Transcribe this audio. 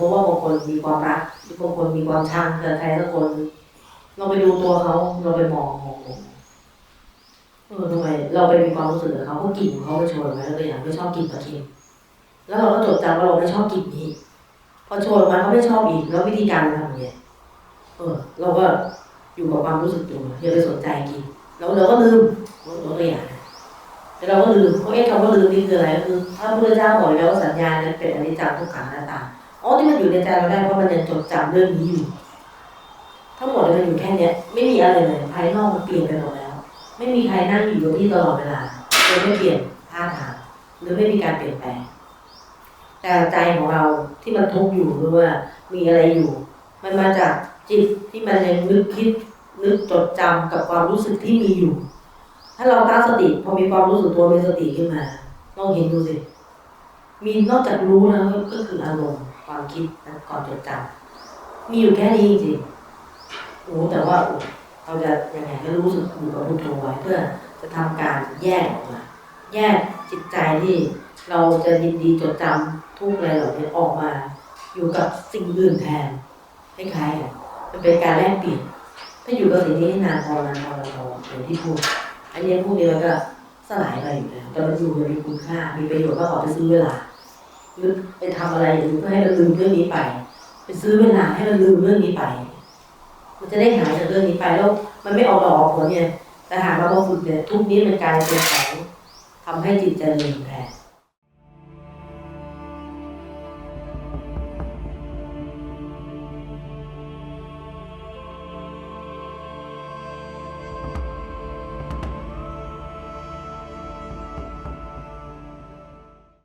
มติว่าบางคนมีความรักบางคนมีความชังเกิดใครสักคน เราไปดูตัวเขาเราไปมองมองมองเออทำไมเราไปมีความรู้สึกกับเขาเขากลิ่นของเขาไปโชยไหมเราอย่างไม่ชอบกลิ่นปลาเค็มแล้วเราก็จดจำว่าเราไม่ชอบกลิ่นนี้ พอโชยมาเขาไม่ชอบอีกแล้ววิธีการทำยังไงเออ เราก็อยู่กับความรู้สึกตัวอย่าไปสนใจกินแล้วเราก็ลืมตัวอย่างแต่เราก็ลืมเพราะไอ้คำว่าลืมนี่คืออะไรก็คือพระพุทธเจ้าบอกแล้วว่าสัญญานั้นเป็นอนิจจังทุกขังอนัตตา อ๋อที่มันอยู่ในใจเราได้เพราะมันยังจดจำเรื่องนี้อยู่ ทั้งหมดมันอยู่แค่เนี้ย ไม่มีอะไรเลยภายนอกมันเปลี่ยนไปหมดแล้ว ไม่มีใครนั่งอยู่กับที่ตลอดเวลาโดยไม่เปลี่ยนท่าทางหรือไม่มีการเปลี่ยนแปลงแต่ใจของเราที่มันทุกข์อยู่หรือว่ามีอะไรอยู่ มันมาจากจิตที่มันยังนึกคิดนึกจดจำกับความรู้สึกที่มีอยู่ ถ้าเราตั้งสติพอมีความรู้สึกตัวมีสติขึ้นมาลองเห็นดูสิมีนอกจากรู้แล้วก็คืออารมณ์ ความคิดและก่อนจดจำมีอยู่แค่นี้จริงๆโอ้แต่ว่าเราจะยังไงก็รู้สึกอยู่กับพุทโธไว้เพื่อจะทำการแยกออกมา แยกจิตใจที่เราจะยินดีจดจำทุกอะไรเหล่านี้ออกมา อยู่กับสิ่งอื่นแทนคล้ายๆกันมันเป็นการแลกเปลี่ยนถ้าอยู่กับสิ่งนี้นานพอนานพอนานพออย่างที่พูด อันนี้พูดเดียวก็สลายไปอยู่แล้วแต่มันอยู่มันมีคุณค่า มีประโยชน์ก็ขอไปซื้อเวลา หรือไปทำอะไรอย่างอื่นเพื่อให้มันลืมเรื่องนี้ไป ไปซื้อเวลาให้มันลืมเรื่องนี้ไป มันจะได้หายจากเรื่องนี้ไปแล้ว มันไม่ออกดอกออกผลเนี่ยแต่หากเราฝึกเนี่ยทุกนี้มันกลายเป็นของทำให้จิตใจลืมแทน